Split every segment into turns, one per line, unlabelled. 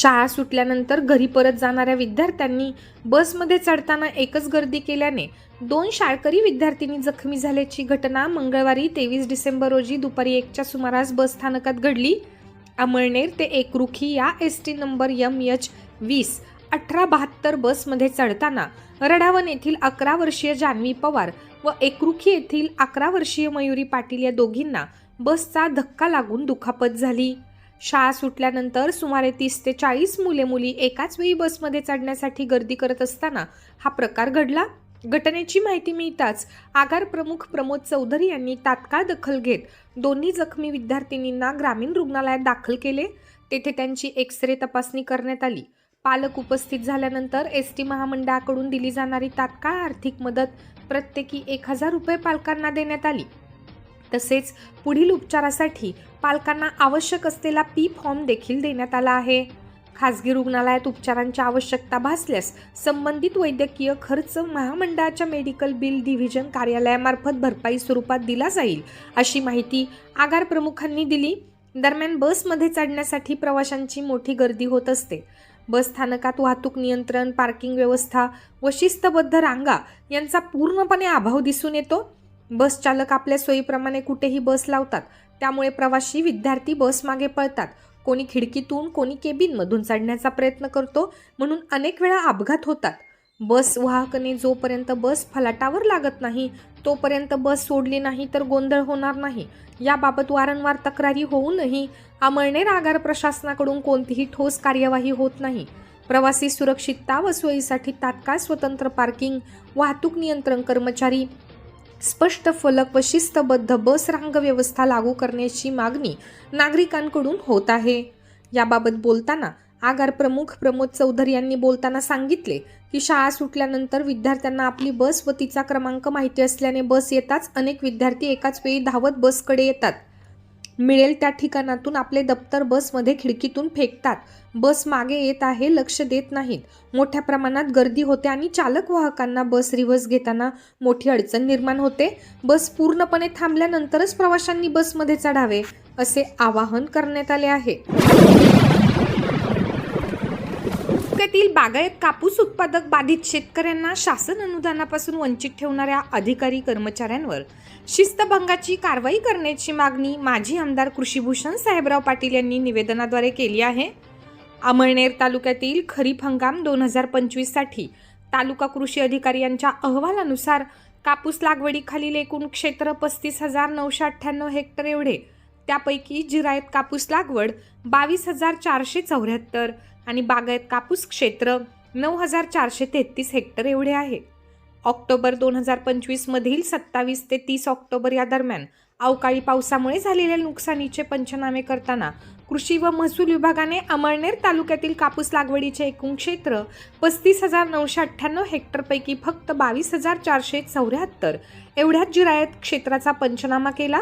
शाळा सुटल्यानंतर घरी परत जाणाऱ्या विद्यार्थ्यांनी बसमध्ये चढताना एकच गर्दी केल्याने दोन शाळकरी विद्यार्थिनी जखमी झाल्याची घटना मंगळवारी तेवीस डिसेंबर रोजी दुपारी एकच्या सुमारास बस स्थानकात घडली. अमळनेर ते एकरुखी या S T number M H वीस अठरा बहात्तर बसमध्ये चढताना रडावन येथील अकरा वर्षीय जान्हवी पवार व एकरुखी येथील अकरा वर्षीय मयुरी पाटील या दोघींना बसचा धक्का लागून दुखापत झाली. शाळा सुटल्यानंतर सुमारे तीस ते चाळीस मुले मुली एकाच वेळी बसमध्ये चढण्यासाठी गर्दी करत असताना हा प्रकार घडला. घटनेची माहिती मिळताच आगार प्रमुख प्रमोद चौधरी यांनी तात्काळ दखल घेत दोन्ही जखमी विद्यार्थिनींना ग्रामीण रुग्णालयात दाखल केले. तेथे त्यांची एक्स रे तपासणी करण्यात आली. पालक उपस्थित झाल्यानंतर एस टी महामंडळाकडून दिली जाणारी तात्काळ आर्थिक मदत प्रत्येकी एक हजार रुपये पालकांना देण्यात आली. तसेच पुढील उपचारासाठी पालकांना आवश्यक असलेला पी फॉर्म देखील देण्यात आला आहे. खासगी रुग्णालयात उपचारांची आवश्यकता भासल्यास संबंधित वैद्यकीय खर्च महामंडळाच्या मेडिकल बिल डिव्हिजन कार्यालयामार्फत भरपाई स्वरूपात दिला जाईल अशी माहिती आगार प्रमुखांनी दिली. दरम्यान बसमध्ये चढण्यासाठी प्रवाशांची मोठी गर्दी होत असते. बस स्थानकात वाहतूक नियंत्रण पार्किंग व्यवस्था व शिस्तबद्ध रांगा यांचा पूर्णपणे अभाव दिसून येतो. बस चालक आपल्या सोयीप्रमाणे कुठेही बस लावतात. त्यामुळे प्रवासी विद्यार्थी बस मागे पळतात. कोणी खिडकीतून कोणी केबिनमधून चढण्याचा प्रयत्न करतो म्हणून अनेक वेळा अपघात होतात. बस वाहकने जोपर्यंत बस फलाटावर लागत नाही तोपर्यंत बस सोडली नाही तर गोंधळ होणार नाही. याबाबत वारंवार तक्रारी होऊनही अमळनेर आगार प्रशासनाकडून कोणतीही ठोस कार्यवाही होत नाही. प्रवासी सुरक्षितता व सोयीसाठी तात्काळ स्वतंत्र पार्किंग वाहतूक नियंत्रण कर्मचारी स्पष्ट फलक व शिस्तबद्ध बस रांग व्यवस्था लागू करण्याची मागणी नागरिकांकडून होत आहे. याबाबत बोलताना आगार प्रमुख प्रमोद चौधरी यांनी बोलताना सांगितले की शाळा सुटल्यानंतर विद्यार्थ्यांना आपली बस व तिचा क्रमांक माहिती असल्याने बस येताच अनेक विद्यार्थी एकाच वेळी धावत बसकडे येतात. मिळेल त्या ठिकाणातून आपले दप्तर बसमध्ये खिडकीतून फेकतात. बस मागे येत आहे लक्ष देत नाहीत. मोठ्या प्रमाणात गर्दी होते आणि चालक वाहकांना बस रिव्हर्स घेताना मोठी अडचण निर्माण होते. बस पूर्णपणे थांबल्यानंतरच प्रवाशांनी बसमध्ये चढावे असे आवाहन करण्यात आले आहे. तालुक्यातील बागायत कापूस उत्पादक बाधित शेतकऱ्यांना शासन अनुदानापासून वंचित ठेवणाऱ्या अधिकारी कर्मचाऱ्यांवर शिस्तभंगाची कारवाई करण्याची मागणी माजी आमदार कृषीभूषण साहेबराव पाटील यांनी निवेदनाद्वारे केली आहे. अमळनेर तालुक्यातील खरीप हंगाम दोन हजार पंचवीससाठी तालुका कृषी अधिकारी यांच्या अहवालानुसार कापूस लागवडीखालील एकूण क्षेत्र पस्तीस हजार नऊशे अठ्ठ्याण्णव हेक्टर एवढे. त्यापैकी जिरायत कापूस लागवड बावीस हजार चारशे चौऱ्याहत्तर आणि बागायत कापूस क्षेत्र नऊ हजार चारशे तेहतीस हेक्टर एवढे आहे. ऑक्टोबर दोन हजार पंचवीसमधील सत्तावीस ते तीस ऑक्टोबर या दरम्यान अवकाळी पावसामुळे झालेल्या नुकसानीचे पंचनामे करताना कृषी व महसूल विभागाने अमळनेर तालुक्यातील कापूस लागवडीचे एकूण क्षेत्र पस्तीस हजार नऊशे अठ्ठ्याण्णव हेक्टरपैकी फक्त बावीस हजार चारशे चौऱ्याहत्तर. एवढ्याच जिरायत क्षेत्राचा पंचनामा केला.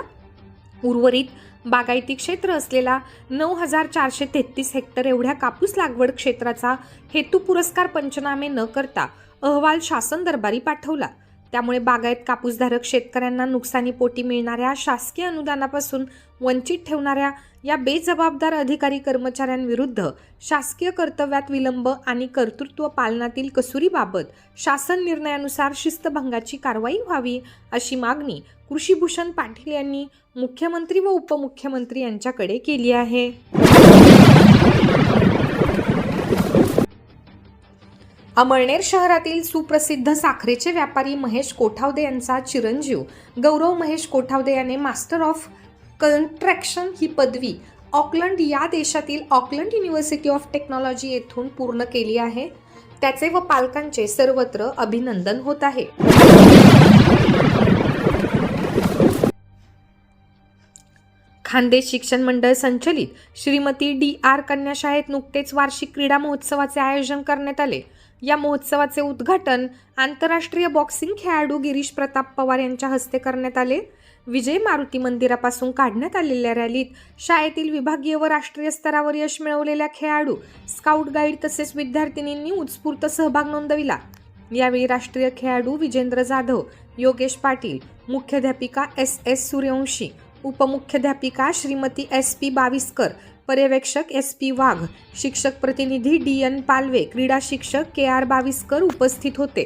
उर्वरित बागायती क्षेत्र असलेला नऊ हजार चारशे तेहतीस हेक्टर एवढ्या कापूस लागवड क्षेत्राचा हेतू पुरस्कार पंचनामे न करता अहवाल शासन दरबारी पाठवला. त्यामुळे बागायत कापूसधारक शेतकऱ्यांना नुकसानीपोटी मिळणाऱ्या शासकीय अनुदानापासून वंचित ठेवणाऱ्या या बेजबाबदार अधिकारी कर्मचाऱ्यांविरुद्ध शासकीय कर्तव्यात विलंब आणि कर्तृत्व पालनातील कसुरीबाबत शासन निर्णयानुसार शिस्तभंगाची कारवाई व्हावी अशी मागणी कृषीभूषण पाटील यांनी मुख्यमंत्री व उपमुख्यमंत्री यांच्याकडे केली आहे. अमळनेर शहरातील सुप्रसिद्ध साखरेचे व्यापारी महेश कोठावदे यांचा चिरंजीव. गौरव महेश कोठावदे याने मास्टर ऑफ कंट्रॅक्शन ही पदवी ऑकलंड या देशातील ऑकलंड युनिव्हर्सिटी ऑफ टेक्नॉलॉजी येथून पूर्ण केली आहे. त्याचे व पालकांचे सर्वत्र अभिनंदन होत आहे. खानदेश शिक्षण मंडळ संचलित श्रीमती डी आर कन्याशाळेत नुकतेच वार्षिक क्रीडा महोत्सवाचे आयोजन करण्यात आले. या महोत्सवाचे उद्घाटन आंतरराष्ट्रीय बॉक्सिंग खेळाडू गिरीश प्रताप पवार यांच्या हस्ते करण्यात आले. विजय मारुती मंदिरापासून काढण्यात आलेल्या रॅलीत शाळेतील विभागीय व राष्ट्रीय स्तरावर यश मिळवलेल्या खेळाडू स्काउट गाईड तसेच विद्यार्थिनींनी उत्स्फूर्त सहभाग नोंदविला. यावेळी राष्ट्रीय खेळाडू विजेंद्र जाधव योगेश पाटील मुख्याध्यापिका एस एस सूर्यवंशी उपमुख्याध्यापिका श्रीमती एस पी बाविस्कर पर्यवेक्षक एस पी वाघ शिक्षक प्रतिनिधी डी एन पालवे क्रीडा शिक्षक के आर बाविस्कर उपस्थित होते.